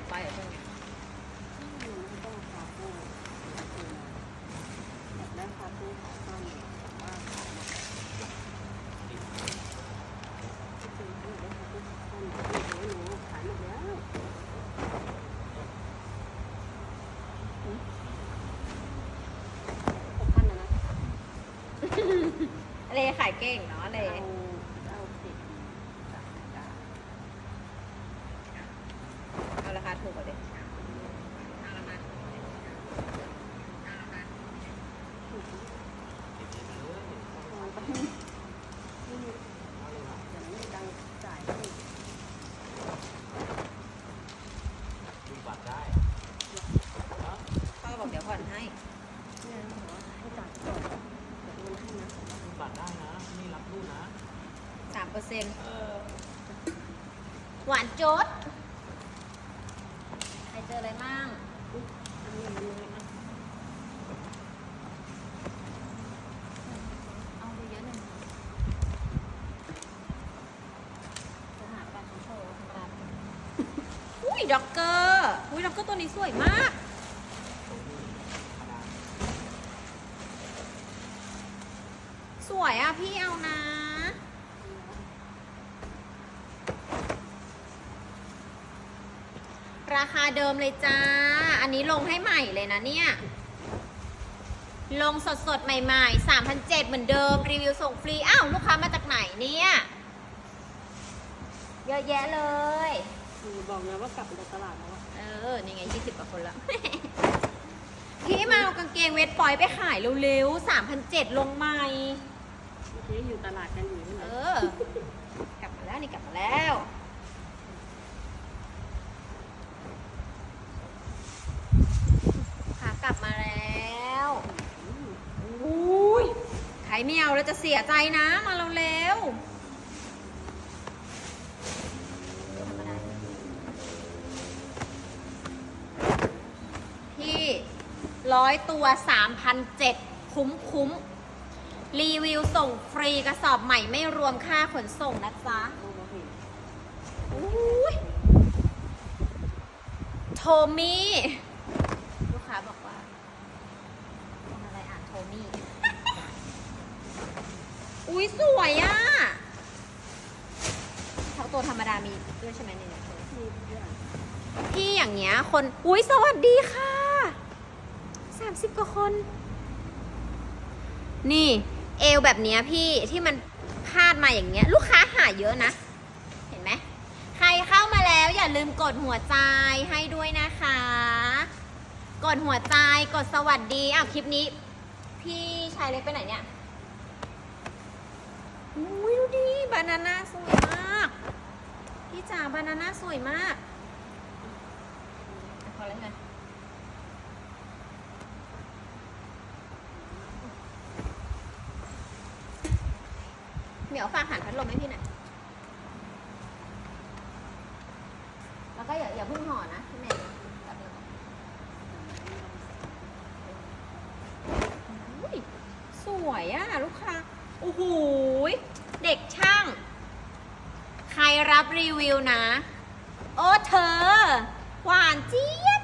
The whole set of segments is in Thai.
ตรไปอะใช่ไหมเลขายเก่งเนาะเล เปอร์เซ็นต์หวานโจดใครเจออะไรมั่งเอาไปเยอะหนึ่งจะหาการโชว์ธรรมดาอุ้ยด็อกเกอร์อุ้ยด็อกเกอร์ตัวนี้สวยมากสวยอะพี่เอานะ ราคาเดิมเลยจ้า อันนี้ลงให้ใหม่เลยนะเนี่ย ลงสดสดๆใหม่ๆ3,007เหมือนเดิม รีวิวส่งฟรี อ้าว ลูกค้ามาจากไหนเนี่ย เยอะแยะเลยคือบอกนะว่ากลับไปจากตลาดแล้วอะเออ นี่ไง20กว่าคนละ พี่มาเอากางเกงเวทปอยไปขายเร็วๆ3,007ลงใหม่ เมื่อกี้อยู่ตลาดกันอยู่ใช่ไหมเออ กลับมาแล้วนี่กลับมาแล้วขาก ลับมาแล้วอุ้ยใครไม่เอาแล้วจะเสียใจนะ มาเราเร็วพี่ร้อยตัว 3,007คุ้มคุ้มรีวิวส่งฟรีกระสอบใหม่ไม่รวมค่าขนส่งนะจ๊ะโทมี่ ลูกค้าบอกว่าทำอะไรอ่านโทมี่ อุ้ยสวยอะเขาตัวธรรมดามีด้วยใช่ไหมเนี่ยพี่อย่างเงี้ยคนอุ้ยสวัสดีค่ะสามสิบกว่าคน นี่เอวแบบเนี้ยพี่ที่มันพาดมาอย่างเงี้ย ลูกค้าหาเยอะนะ เห็นไหมใครเข้ามาแล้วอย่าลืมกดหัวใจให้ด้วยนะคะ กดหัวใจกดสวัสดีอ้าวคลิปนี้ พี่ชายเล็กไปไหนเนี่ยดูดิ บานาน่าสวยมาก พี่จ๋าบานาน่าสวยมากพอแล้วไงเหมียวฝากหันพัดลมให้พี่หน่อย แล้วก็อย่าอย่าเพิ่งห่อนะพี่เมย์แป๊บนึงอุ๊ยสวยอะลูกค้า โอ้โหย เด็กช่าง ใครรับรีวิวนะ โอ้เธอ หวานเจี๊ยบ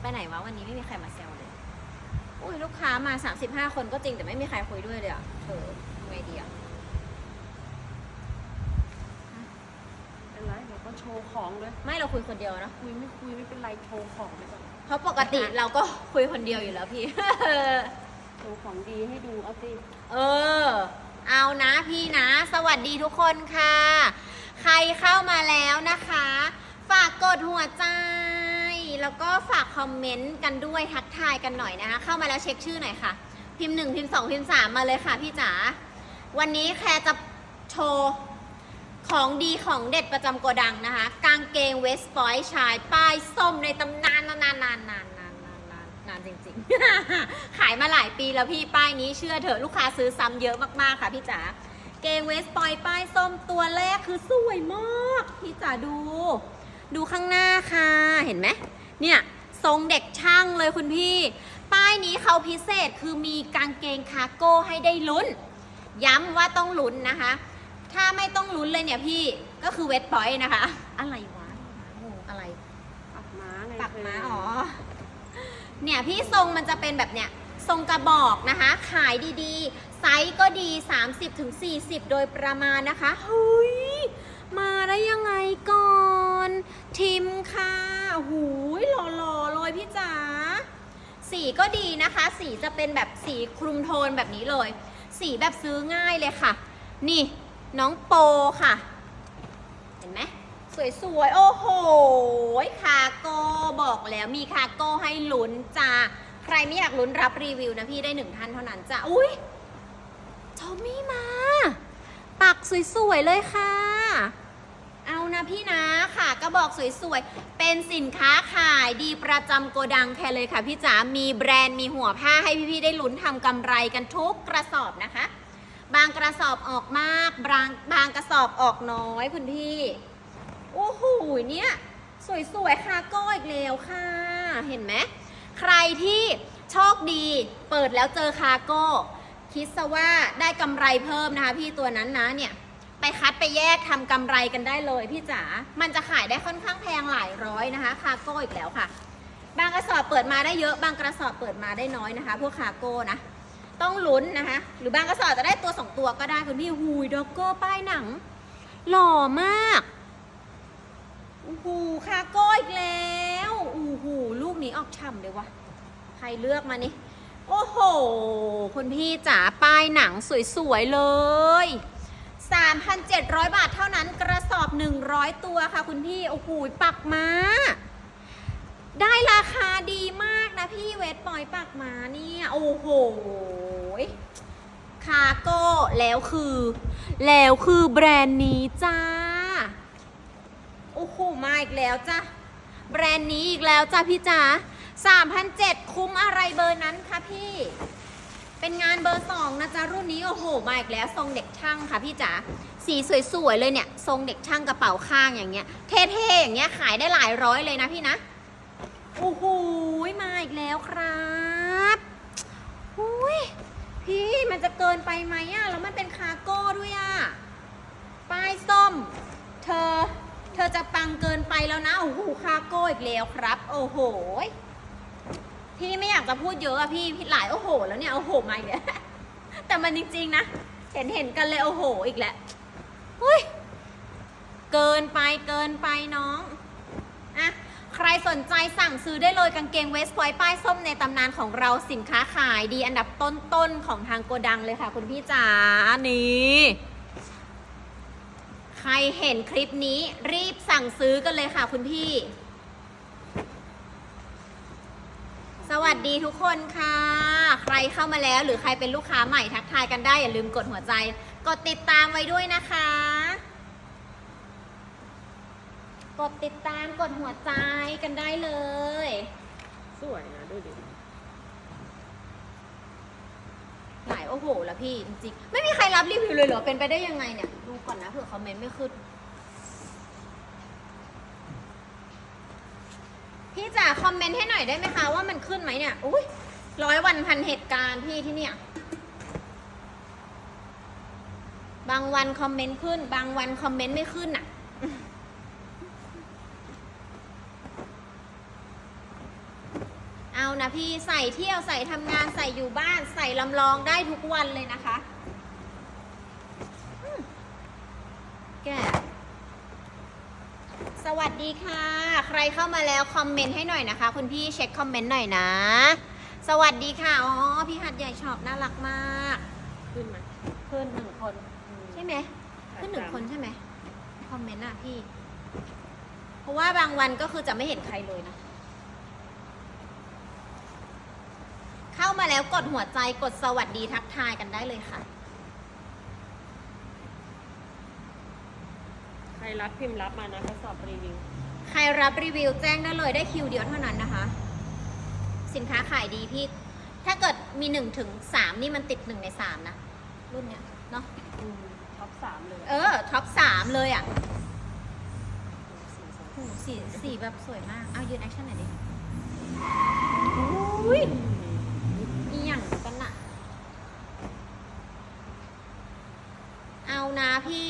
ไปไหนวะวันนี้ไม่มีใครมาแซวเลย อุ้ยลูกค้ามา 35 คนก็จริงแต่ไม่มีใครคุยด้วยเลยอะเธอทำไงดีอะเป็นไรเราก็โชว์ของเลยไม่เราคุยคนเดียวเนอะคุยไม่คุยไม่เป็นไรโชว์ของไปก่อนเพราะปกติเราก็คุยคนเดียวอยู่แล้วพี่ โชว์ของดีให้ดูเอาสิ เออ เอานะพี่นะ สวัสดีทุกคนค่ะ ใครเข้ามาแล้วนะคะ ฝากกดหัวใจ แล้วก็ฝากคอมเมนต์กันด้วยทักทายกันหน่อยนะคะ เข้ามาแล้วเช็คชื่อหน่อยค่ะ พิมพ์หนึ่งพิมพ์สองพิมพ์สามมาเลยค่ะพี่จ๋าวันนี้แคร์จะโชว์ของดีของเด็ดประจำโกดังนะคะ กางเกงเวสปอยชาย ป้ายส้มในตำนานนานนานนาน นานนานนานนานนานจริงๆ ขายมาหลายปีแล้วพี่ป้ายนี้เชื่อเถอะลูกค้าซื้อซ้ำเยอะมากๆค่ะพี่จ๋าเกงเวสปอยป้ายส้มตัวแรกคือสวยมาก พี่จ๋าดู ดูข้างหน้าค่ะ เห็นไหมเนี่ยทรงเด็กช่างเลยคุณพี่ ป้ายนี้เขาพิเศษคือมีกางเกงคาร์โก้ให้ได้ลุ้น ย้ำว่าต้องลุ้นนะคะ ถ้าไม่ต้องลุ้นเลยเนี่ยพี่ก็คือเวทพอยต์นะคะ อะไรวะงงอะไร ปักม้าไงปักม้าเธอ๋อ เนี่ยพี่ทรงมันจะเป็นแบบเนี้ยทรงกระบอกนะคะ ขายดีๆ ไซส์ก็ดี 30-40 โดยประมาณนะคะเฮ้ยมาได้ยังไงก่อน ทิมค่ะหูยหล่อๆเลยพี่จ๋าสีก็ดีนะคะ สีจะเป็นแบบสีคลุมโทนแบบนี้เลย สีแบบซื้อง่ายเลยค่ะ นี่น้องโปค่ะ เห็นไหม สวยๆ โอ้โห คาโก้บอกแล้วมีคาโก้ให้ลุ้นจ้า ใครไม่อยากลุ้นรับรีวิวนะพี่ได้หนึ่งท่านเท่านั้นจ้าอุ้ยทอมมี่มา ปักสวยๆ เลยค่ะ เอานะพี่นะค่ะก็บอกสวยๆ เป็นสินค้าขายดีประจำโกดังแค่เลยค่ะพี่จ๋า มีแบรนด์มีหัวผ้าให้พี่ๆ ได้ลุ้นทำกำไรกันทุกกระสอบนะคะ บางกระสอบออกมาก บางบางกระสอบออกน้อยคุณพี่ โอ้โหเนี่ยสวยๆคาโก้อีกแล้วค่ะ เห็นไหมใครที่โชคดีเปิดแล้วเจอคาโก้คิดซะว่าได้กำไรเพิ่มนะคะพี่ตัวนั้นนะเนี่ยไปคัดไปแยกทำกำไรกันได้เลยพี่จ๋า มันจะขายได้ค่อนข้างแพงหลายร้อยนะคะ คาโก้อีกแล้วค่ะ บางกระสอบเปิดมาได้เยอะ บางกระสอบเปิดมาได้น้อยนะคะ พวกคาโก้นะ ต้องลุ้นนะคะ หรือบางกระสอบจะได้ตัวสองตัวก็ได้คุณพี่หูยด็อกเกอร์ป้ายหนัง หล่อมาก อ้โหคาโก้อีกแล้วโอ้โหลูกนี้ออกฉ่ำเลยวะใครเลือกมานี่โอ้โห คุณพี่จ๋าป้ายหนังสวยๆเลย 3,700 บาทเท่านั้นกระสอบ 100 ตัวค่ะคุณพี่ โอ้โหปักมา ได้ราคาดีมากนะพี่เวทปอยปักมาเนี่ย โอ้โหคาโก้แล้วคือ แล้วคือแบรนด์นี้จ้า โอ้โหมาอีกแล้วจ้ะ แบรนด์นี้อีกแล้วจ้ะพี่จ๋า3,007คุ้มอะไรเบอร์นั้นคะพี่ เป็นงานเบอร์สองนะจ๊ะ รุ่นนี้โอ้โหมาอีกแล้วทรงเด็กช่างค่ะพี่จ๋าสีสวยๆเลยเนี่ย ทรงเด็กช่างกระเป๋าข้างอย่างเงี้ย เท่ๆอย่างเงี้ยขายได้หลายร้อยเลยนะพี่นะโอ้โหมาอีกแล้วครับอุ้ยพี่มันจะเกินไปไหมอะแล้วมันเป็นคาร์โก้ด้วยอะป้ายส้ม เธอ เธอจะปังเกินไปแล้วนะ โอ้โหคาโก้อีกแล้วครับ โอ้โห พี่ไม่อยากจะพูดเยอะอะพี่พี่หลายโอ้โห แล้วเนี่ย โอ้โหมาอีกแล้วแต่มันจริงๆนะ เห็นเห็นกันเลยโอ้โห อีกแล้วอุ้ย เกินไปเกินไปน้องอะใครสนใจสั่งซื้อได้เลยกางเกงเวสต์พอยต์ป้ายส้มในตำนานของเราสินค้าขายดีอันดับต้นๆของทางโกดังเลยค่ะ คุณพี่จ๋านี่ ใครเห็นคลิปนี้รีบสั่งซื้อกันเลยค่ะคุณพี่ สวัสดีทุกคนค่ะ ใครเข้ามาแล้วหรือใครเป็นลูกค้าใหม่ทักทายกันได้อย่าลืมกดหัวใจ กดติดตามไว้ด้วยนะคะ กดติดตามกดหัวใจกันได้เลย สวยนะดูดิ หลายโอ้โหแล้วพี่จริงๆ ไม่มีใครรับรีวิวเลยเหรอ เป็นไปได้ยังไงเนี่ย ดูก่อนนะเผื่อคอมเมนต์ไม่ขึ้น พี่จ๋าคอมเมนต์ให้หน่อยได้ไหมคะ ว่ามันขึ้นไหมเนี่ย อุ้ยร้อยวันพันเหตุการณ์พี่ที่เนี่ย บางวันคอมเมนต์ขึ้น บางวันคอมเมนต์ไม่ขึ้นอะ เอา นะพี่ใส่เที่ยวใส่ทำงานใส่อยู่บ้าน ใส่ลำลองได้ทุกวันเลยนะคะอืมแกสวัสดีค่ะ ใครเข้ามาแล้วคอมเมนต์ให้หน่อยนะคะ คุณพี่เช็คคอมเมนต์หน่อยนะ สวัสดีค่ะอ๋อพี่หัดใหญ่ชอบน่ารักมาก ขึ้นไหมขึ้นหนึ่งคนใช่ไหมขึ้นหนึ่งประจำคนใช่ไหมคอมเมนต์อะพี่ เพราะว่าบางวันก็คือจะไม่เห็นใครเลยนะ เข้ามาแล้วกดหัวใจกดสวัสดีทักทายกันได้เลยค่ะ ใครรับพิมพ์รับมานะกระสอบรีวิว ใครรับรีวิวแจ้งได้เลยได้คิวเดียวเท่านั้นนะคะ สินค้าขายดีพี่ ถ้าเกิดมีหนึ่งถึงสามนี่มันติดหนึ่งในสามนะ รุ่นเนี้ยเนาะอืมท็อปสามเลยเออท็อปสามเลยอะสีสวยโอ้โหสีสีแบบสวยมาก เอายืนแอคชั่นหน่อยดิอุ้ยอีหยังกันน่ะ เอา นะพี่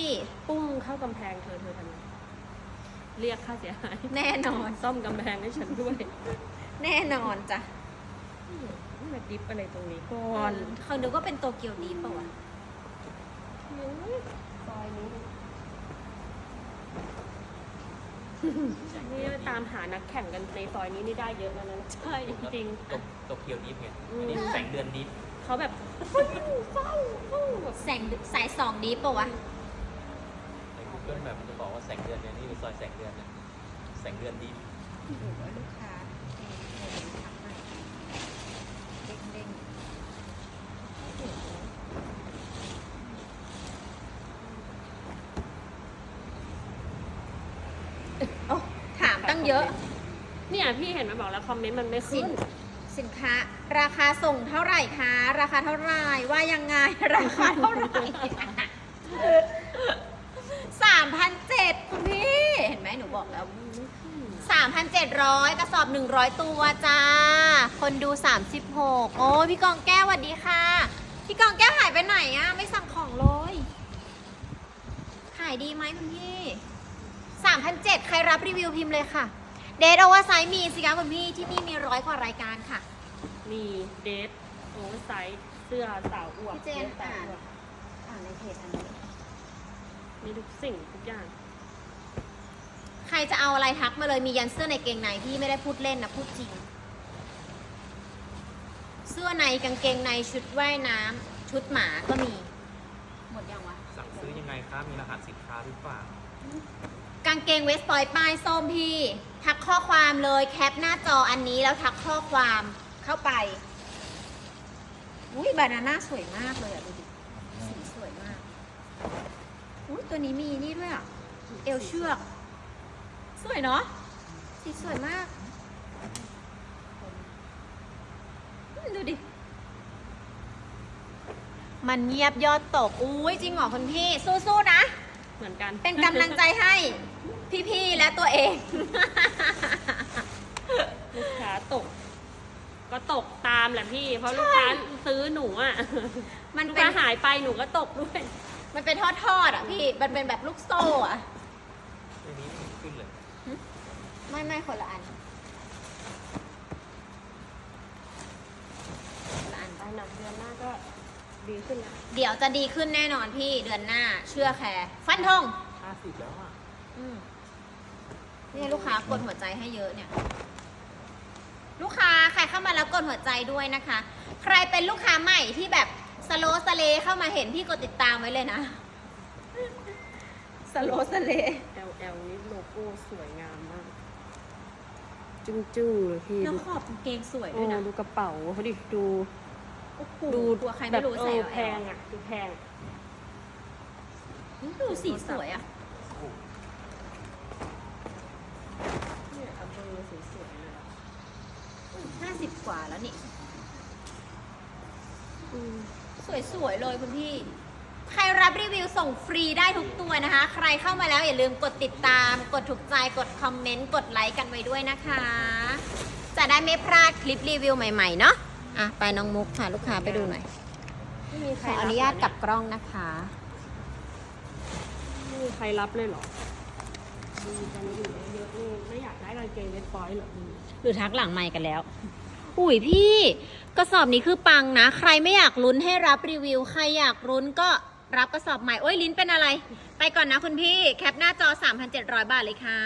ปุ้งเข้ากำแพงเธอเธอทำไงเรียกค่าเสียหายแน่นอน ซ่อมกำแพงให้ฉันด้วยแน่นอนจ้ะนี่มาดิฟอะไรตรงนี้ก่อนเขานึกว่าเป็นโตเกียวดีป่าวะซอยนี้นี่ตามหานักแข่งกันในซอยนี้นี่ได้เยอะแล้วนะใช่จริงตกตกเคียวดิฟไงอืมอันนี้แสงเดือนดิฟๆเขาแบบฟู่ฟู่ฟู่แบบ แสงสายสองดีป่าวะใน Google แบบมันจะบอกว่าแสงเดือนเนี่ยนี่คือซอยแสงเดือนเนี่ยแสงเดือนดิฟโอ้โหลูกค้าเองเองทักมาเด้งเด้งโอ้ถามตั้งเยอะ เนี่ยพี่เห็นมันบอกแล้วคอมเมนต์มันไม่สิขึ้นน สินค้า ราคาส่งเท่าไหร่คะ ราคาเท่าไหร่ว่ายังไง ราคาเท่าไหร่สามพันเจ็ดคุณพี่ เห็นไหมหนูบอกแล้ว3,700กระสอบ100ตัวจ้า คนดู36โอ้ยพี่กองแก้วสวัสดีค่ะ พี่กองแก้วหายไปไหนอะไม่สั่งของเลย ขายดีไหมคุณพี่3,700ใครรับรีวิวพิมพ์เลยค่ะ เดทโอเวอร์ไซส์มีสิคะคุณพี่ที่นี่มีร้อยกว่ารายการค่ะ มีเดทโอเวอร์ไซส์เสื้อสาวอวบพี่เจนดรสสาวอวบอ่านในเพจอันนี้มีทุกสิ่งทุกอย่าง ใครจะเอาอะไรทักมาเลยมียันเสื้อในเกงในพี่ไม่ได้พูดเล่นนะพูดจริง เสื้อในกางเกงในชุดว่ายน้ำชุดหมาก็มี หมดยังวะสั่งซื้อยังไงครับ มีรหัสสินค้าหรือเปล่ากางเกงเวสปอยป้ายส้มพี่ ทักข้อความเลยแคปหน้าจออันนี้แล้วทักข้อความเข้าไป อุ้ยบานาน่าสวยมากเลยอะดูดิสีสวยมากอุ้ยตัวนี้มีนี่ด้วยอะเอวเชือก สวยเนาะสีสวยมาก ดูดิ มันเงียบยอดตก อุ้ยจริงเหรอคุณพี่ สู้ๆนะ เหมือนกัน เป็นกำลังใจให้พี่ๆและตัวเอง ลูกค้าตก ก็ตกตามแหละพี่ เพราะลูกค้าซื้อหนูอะมันลูกเป็น ค้าหายไปหนูก็ตกด้วย มันเป็นทอดๆอะพี่ มันเป็นแบบลูกโซ่อะ อันนี้ไม่ขึ้นเลย ไม่ไม่คนละอันคนละอัน ไปหนักเดือนหน้าก็ ดีขึ้นแล้วเดี๋ยวจะดีขึ้นแน่นอนพี่เดือนหน้า เชื่อแคร์ฟันธงห้าสิบแล้วอะอืมนี่ลูกค้ากดหัวใจให้เยอะเนี่ย ลูกค้าใครเข้ามาแล้วกดหัวใจด้วยนะคะ ใครเป็นลูกค้าใหม่ที่แบบสโลสเลเข้ามาเห็นพี่กดติดตามไว้เลยนะสโลสเล LL นี่โลโก้สวยงามมาก จึ้งจึ้งๆเลยพี่แล้วดูขอบกางเกงสวยโอ้ด้วยนะดูกระเป๋าเขาดิดูโอ้โห ดูกลัวใครแบไม่บรู้เอใส่อเอาแพงอะดูแพงดูสีสวยอะเนี่ยเอาเบอร์สวยๆเลยอะห้าสิบกว่าแล้วนี่อืมสวยๆเลยคุณพี่ ใครรับรีวิวส่งฟรีได้ทุกตัวนะคะ ใครเข้ามาแล้วอย่าลืมกดติดตาม กดถูกใจ กดคอมเมนต์ กดไลค์กันไว้ด้วยนะคะ จะได้ไม่พลาดคลิปรีวิวใหม่ๆเนาะ อะไปน้องมุกค่ะลูกค้าไปดูหน่อย ไม่มีใคขรออนุญาตกลับกล้องนะคะ ไม่มีใครรับเลยเหรอดีจังอยู่เยอะๆนี่ไม่อยากได้กางเกงเวทฟอยล์เหรอพี่หรือทักหลังไมค์กันแล้ว อุ้ยพี่กระสอบนี้คือปังนะ ใครไม่อยากลุ้นให้รับรีวิว ใครอยากลุ้นก็รับกระสอบใหม่ โอ้ยลิ้นเป็นอะไร ไปก่อนนะคุณพี่ แคปหน้าจอ 3,700 บาทเลยค่ะ